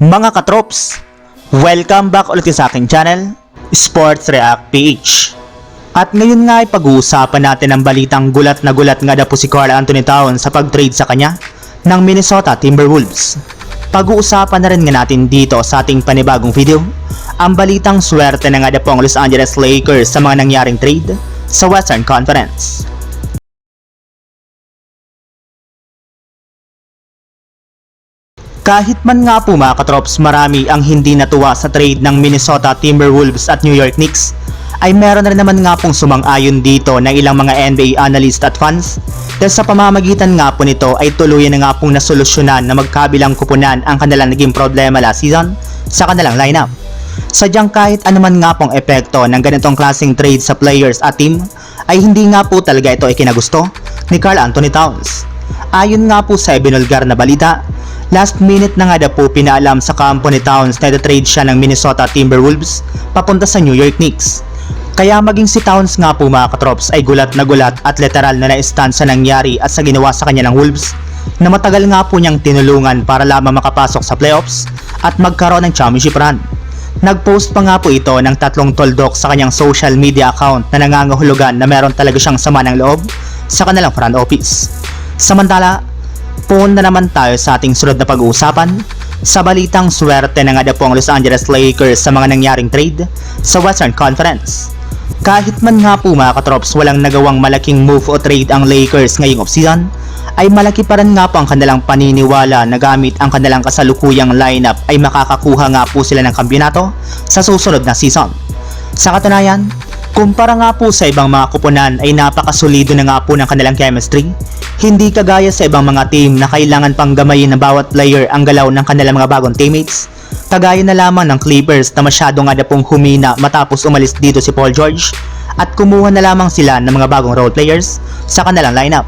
Mga katrops, welcome back ulit sa aking channel, Sports React PH. At ngayon nga ay pag-uusapan natin ang balitang gulat na gulat nga daw po si Carl Anthony Towns sa pag-trade sa kanya ng Minnesota Timberwolves. Pag-uusapan na rin nga natin dito sa ating panibagong video ang balitang swerte na nga daw po ang Los Angeles Lakers sa mga nangyaring trade sa Western Conference. Kahit man nga po mga katrops marami ang hindi natuwa sa trade ng Minnesota Timberwolves at New York Knicks, ay meron na rin naman nga pong sumang-ayon dito ng ilang mga NBA analyst at fans dahil sa pamamagitan nga po nito ay tuluyan na nga pong nasolusyonan na magkabilang kupunan ang kanilang naging problema last season sa kanilang lineup. Sadyang kahit anuman nga pong epekto ng ganitong klaseng trade sa players at team ay hindi nga po talaga ito ikinagusto ni Carl Anthony Towns. Ayon nga po sa ibinulgar na balita, last minute na nga daw po pinaalam sa kampo ni Towns na trade siya ng Minnesota Timberwolves papunta sa New York Knicks. Kaya maging si Towns nga po mga katrops ay gulat na gulat at literal na na-stand sa nangyari at sa ginawa sa kanya ng Wolves na matagal nga po niyang tinulungan para lamang makapasok sa playoffs at magkaroon ng championship run. Nag-post pa nga po ito ng tatlong toldok sa kanyang social media account na nangangahulugan na meron talaga siyang sama ng loob sa kanilang front office. Samantala, puon na naman tayo sa ating sunod na pag-uusapan sa balitang swerte na nga daw po ang Los Angeles Lakers sa mga nangyaring trade sa Western Conference. Kahit man nga po mga katrops walang nagawang malaking move o trade ang Lakers ngayong offseason, ay malaki pa rin nga po ang kanilang paniniwala na gamit ang kanilang kasalukuyang lineup ay makakakuha nga po sila ng kampiyonato sa susunod na season. Sa katunayan, kumpara nga po sa ibang mga kupunan ay napakasulido na nga po ng kanilang chemistry, hindi kagaya sa ibang mga team na kailangan pang gamayin ng bawat player ang galaw ng kanilang mga bagong teammates, kagaya na lamang ng Clippers na masyado nga na pong humina matapos umalis dito si Paul George at kumuha na lamang sila ng mga bagong role players sa kanilang lineup.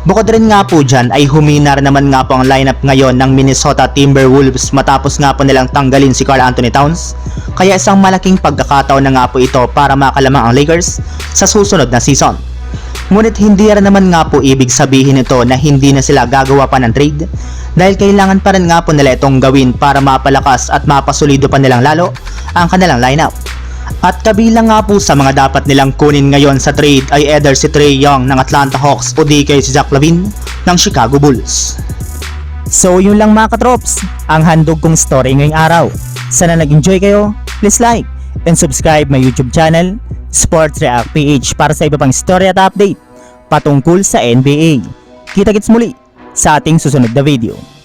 Bukod rin nga po dyan ay humina rin naman nga po ang lineup ngayon ng Minnesota Timberwolves matapos nga po nilang tanggalin si Carl Anthony Towns kaya isang malaking pagkakataon na nga po ito para makalamang ang Lakers sa susunod na season. Ngunit hindi rin naman nga po ibig sabihin ito na hindi na sila gagawa pa ng trade dahil kailangan pa rin nga po nila itong gawin para mapalakas at mapasulido pa nilang lalo ang kanilang lineup. At kabilang nga po sa mga dapat nilang kunin ngayon sa trade ay either si Trey Young ng Atlanta Hawks o di kay si Zach Lavine ng Chicago Bulls. So yun lang mga katrops, ang handog kong story ngayong araw. Sana nag-enjoy kayo, please like and subscribe my YouTube channel, Sports React PH para sa iba pang story at update patungkol sa NBA. Kita-kits muli sa ating susunod na video.